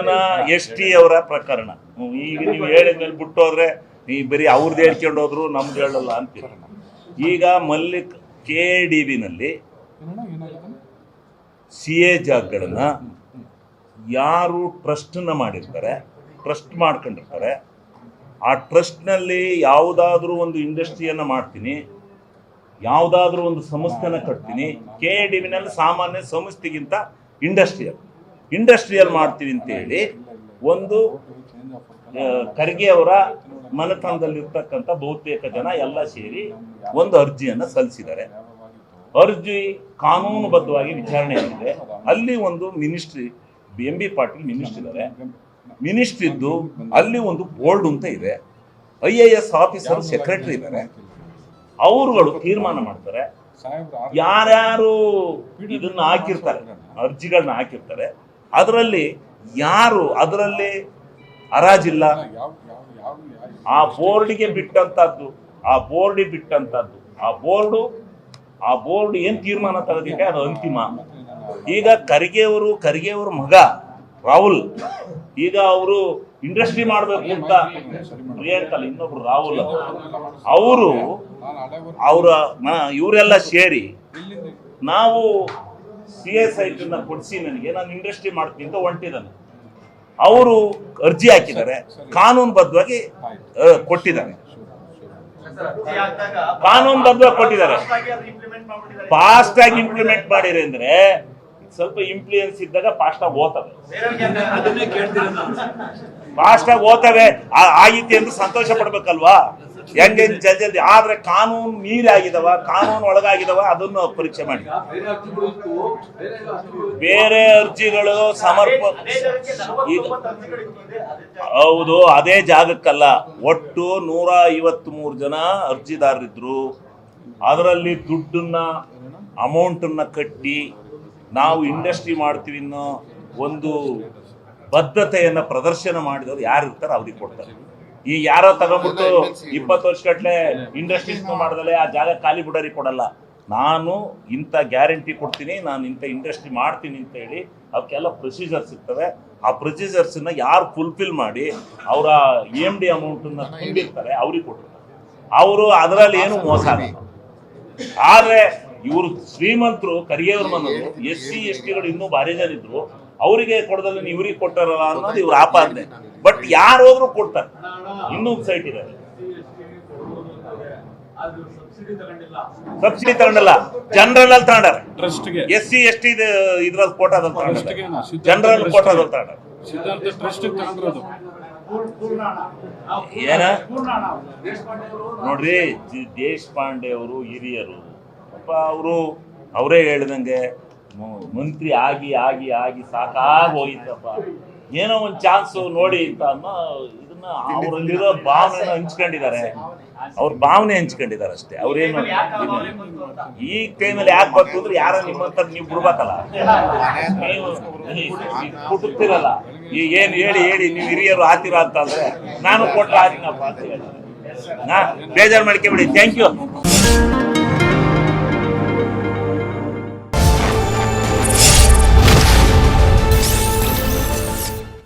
ಇದನ್ನ S T ಅವರ ಪ್ರಕರಣ. ಈಗ ನೀವು ಹೇಳಿದ್ಮೇಲೆ ಬಿಟ್ಟು ಹೋದ್ರೆ ನೀ ಬರೀ ಅವ್ರದ್ದು ಹೇಳ್ಕೊಂಡು ಹೋದ್ರು ನಮ್ದು ಹೇಳಲ್ಲ ಅಂತ. ಈಗ ಮಲ್ಲಿಕ್ ಕೆ ಡಿ ಬಿನಲ್ಲಿ ಸಿ ಎ ಜಾಗಗಳನ್ನ ಯಾರು ಟ್ರಸ್ಟನ್ನ ಮಾಡಿರ್ತಾರೆ ಟ್ರಸ್ಟ್ ಮಾಡ್ಕೊಂಡಿರ್ತಾರೆ. ಆ ಟ್ರಸ್ಟ್ನಲ್ಲಿ ಯಾವುದಾದ್ರೂ ಒಂದು ಇಂಡಸ್ಟ್ರಿಯನ್ನು ಮಾಡ್ತೀನಿ ಯಾವುದಾದ್ರೂ ಒಂದು ಸಂಸ್ಥೆನ ಕಟ್ತೀನಿ ಕೆ ಡಿ ಬಿನಲ್ಲಿ ಸಾಮಾನ್ಯ ಸಂಸ್ಥೆಗಿಂತ ಇಂಡಸ್ಟ್ರಿಯಲ್. ಇಂಡಸ್ಟ್ರಿಯಲ್ ಮಾಡ್ತೀವಿ ಅಂತೇಳಿ ಒಂದು ಖರ್ಗೆ ಅವರ ಮನೆತನದಲ್ಲಿರ್ತಕ್ಕಂಥ ಬಹುತೇಕ ಜನ ಎಲ್ಲ ಸೇರಿ ಒಂದು ಅರ್ಜಿಯನ್ನು ಸಲ್ಲಿಸಿದ್ದಾರೆ. ಅರ್ಜಿ ಕಾನೂನುಬದ್ಧವಾಗಿ ವಿಚಾರಣೆ ಆಗಿದೆ. ಅಲ್ಲಿ ಒಂದು ministry M B Patil ministry ಇದ್ದಾರೆ. ಮಿನಿಸ್ಟ್ರಿ ಇದ್ದು ಅಲ್ಲಿ ಒಂದು ಬೋರ್ಡ್ ಅಂತ ಇದೆ. I A S officer secretary ಇದ್ದಾರೆ. ಅವರುಗಳು ತೀರ್ಮಾನ ಮಾಡ್ತಾರೆ. ಯಾರ್ಯಾರು ಇದನ್ನ ಹಾಕಿರ್ತಾರೆ ಅರ್ಜಿಗಳನ್ನ ಹಾಕಿರ್ತಾರೆ ಅದರಲ್ಲಿ ಯಾರು ಅದರಲ್ಲಿ ಹರಾಜಿಲ್ಲ? ಆ ಬೋರ್ಡಿಗೆ ಬಿಟ್ಟಂತದ್ದು ಆ ಬೋರ್ಡಿಗೆ ಬಿಟ್ಟಂತದ್ದು ಆ ಬೋರ್ಡು ಆ ಬೋರ್ಡ್ ಏನ್ ತೀರ್ಮಾನ ತಗೋದಿಕ್ಕೆ ಅದು ಅಂತಿಮ. ಈಗ ಖರ್ಗೆ ಅವರು ಖರ್ಗೆ ಅವ್ರ ಮಗ ರಾಹುಲ್ ಈಗ ಅವರು ಇಂಡಸ್ಟ್ರಿ ಮಾಡ್ಬೇಕು ಅಂತ ಪ್ರಿಯಾಂಕಲ್ ಇನ್ನೊಬ್ರು ರಾಹುಲ್. ಅವರು ಅವರ ಇವರೆಲ್ಲ ಸೇರಿ ನಾವು ಸಿ ಎಸ್ ಐಟನ್ನ ಕೊಡಿಸಿ ನನಗೆ. ನಾನು ಇಂಡಸ್ಟ್ರಿ ಮಾಡ್ತೀನಿ ಅಂತ ಹೊಂಟಿದ್ದಾನೆ. ಅವರು ಅರ್ಜಿ ಹಾಕಿದ್ದಾರೆ. ಕಾನೂನುಬದ್ಧವಾಗಿ ಬದ್ಧವಾಗಿ ಕೊಟ್ಟಿದ್ದಾರೆ ಕಾನೂನುಬದ್ಧವಾಗಿ ಕೊಟ್ಟಿದ್ದಾರೆ. ಫಾಸ್ಟ್ ಆಗಿ ಇಂಪ್ಲಿಮೆಂಟ್ ಮಾಡಿರಿ ಅಂದ್ರೆ ಸ್ವಲ್ಪ ಇನ್ಫ್ಲೂಯೆನ್ಸ್ ಇದ್ದಾಗ ಫಾಸ್ಟ್ ಆಗಿ ಓದ್ತವೆ. ಫಾಸ್ಟ್ ಆಗಿ ಓದ್ತವೆ. ಆ- ಅಂದ್ರೆ ಅಂತ ಸಂತೋಷ ಪಡ್ಬೇಕಲ್ವಾ? ಹೆಂಗೆ ಜಲ್ದಿ ಆದ್ರೆ ಕಾನೂನು ಮೀರಿ ಆಗಿದವ ಕಾನೂನು ಒಳಗಾಗಿದವ, ಅದನ್ನು ಪರೀಕ್ಷೆ ಮಾಡಿ. ಬೇರೆ ಅರ್ಜಿಗಳು ಸಮರ್ಪ ಹೌದು, ಅದೇ ಜಾಗಕ್ಕಲ್ಲ. ಒಟ್ಟು ನೂರ ಐವತ್ತು ಮೂರು ಜನ ಅರ್ಜಿದಾರರಿದ್ರು. ಅದರಲ್ಲಿ ದುಡ್ಡನ್ನ, ಅಮೌಂಟನ್ನ ಕಟ್ಟಿ ನಾವು ಇಂಡಸ್ಟ್ರಿ ಮಾಡ್ತೀವಿ ಅನ್ನೋ ಒಂದು ಬದ್ಧತೆಯನ್ನು ಪ್ರದರ್ಶನ ಮಾಡಿದವರು ಯಾರು ಇರ್ತಾರೆ ಅವ್ರಿಗೆ ಕೊಡ್ತಾರೆ. ಈ ಯಾರೋ ತಗೊಂಡ್ಬಿಟ್ಟು ಇಪ್ಪತ್ತು ವರ್ಷ ಗಟ್ಲೆ ಇಂಡಸ್ಟ್ರೀಸ್ ಮಾಡಿದಲೆ ಆ ಜಾಗ ಖಾಲಿ ಬಿಡೋರಿಗೆ ಕೊಡಲ್ಲ. ನಾನು ಇಂಥ ಗ್ಯಾರಂಟಿ ಕೊಡ್ತೀನಿ ನಾನು ಇಂಥ ಇಂಡಸ್ಟ್ರಿ ಮಾಡ್ತೀನಿ ಅಂತ ಹೇಳಿ ಅವಕ್ಕೆಲ್ಲ ಪ್ರೊಸೀಜರ್ಸ್ ಇರ್ತವೆ ಆ ಪ್ರೊಸೀಜರ್ಸನ್ನ ಯಾರು ಫುಲ್ಫಿಲ್ ಮಾಡಿ ಅವರ ಇ ಎಂ ಡಿ ಅಮೌಂಟನ್ನ ತುಂಬಿರ್ತಾರೆ ಅವ್ರಿಗೆ ಕೊಟ್ಟಿರ್ತಾರೆ. ಅವರು ಅದರಲ್ಲಿ ಏನು ಮೋಸ ಆಗಲ್ಲ. ಆದ್ರೆ ಇವರು ಶ್ರೀಮಂತರು ಕರಿಯವ್ರ ಮನರು ಎಸ್ ಸಿ ಎಸ್ ಟಿಗಳು ಇನ್ನೂ ಭಾರಿ ಜನ ಇದ್ರು. ಅವರಿಗೆ ಕೊಡದಲ್ಲಿ ಇವ್ರಿಗೆ ಕೊಟ್ಟಾರಲ್ಲ ಅನ್ನೋದು ಇವ್ರ ಆಪಾದನೆ. ಬಟ್ ಯಾರು ಹೋದ್ರು ಕೊಡ್ತಾರೆ? ಇನ್ನೂ ಸೈಟ್ ಇದೆ. ಸಬ್ಸಿಡಿ ತಗೊಂಡಿಲ್ಲ. ಜನರಲ್ ಅಲ್ಲಿ ತಗೊಂಡಾರ. ಟ್ರಸ್ಟ್ಗೆ ಎಸ್ ಸಿ ಎಸ್ ಟಿ ಇದ್ರಲ್ಲಿ ಕೋಟಾದಲ್ಲಿ ತಗೊಂಡ ಜನರಲ್ ಕೋಟಾದಲ್ಲಿ ತಗೊಂಡಾರ. ಏನ? ದೇಶಪಾಂಡೆ ಅವರು. ನೋಡ್ರಿ ದೇಶಪಾಂಡೆ ಅವರು ಹಿರಿಯರು. ಪಾಪ ಅವರು ಅವರೇ ಹೇಳ್ದಂಗೆ ಮಂತ್ರಿ ಆಗಿ ಆಗಿ ಆಗಿ ಸಾಕಾಗಿ ಹೋಗಿತ್ತಪ್ಪ ಏನೋ ಒಂದು ಚಾನ್ಸ್ ನೋಡಿ ಅಂತ ಅನ್ನೋ ಇದನ್ನ ಅವರಲ್ಲಿರೋ ಭಾವನೆ ಹಂಚ್ಕೊಂಡಿದ್ದಾರೆ. ಅವ್ರ ಭಾವನೆ ಹಂಚ್ಕೊಂಡಿದ್ದಾರೆ ಅಷ್ಟೇ. ಅವ್ರೇನು ಈ ಟೈಮಲ್ಲಿ ಯಾಕೆ ಬಂತು ಅಂದ್ರೆ ಯಾರ ನಿಮ್ಮಂತ ನೀವು ಬಿಡ್ಬೇಕಲ್ಲ. ನೀವು ಕುಟುಕ್ತಿರಲ್ಲ. ಈ ಏನ್ ಹೇಳಿ ಹೇಳಿ ನೀವು ಹಿರಿಯರು ಆತಿರ ಅಂತ ಅಂದ್ರೆ ನಾನು ಕೊಟ್ಟ ಆತಿನಪ್ಪ ಅಂತ ಹೇಳಿ. ನಾ ಬೇಜಾರು ಮಾಡ್ಕೊಬಿಡಿ. Thank you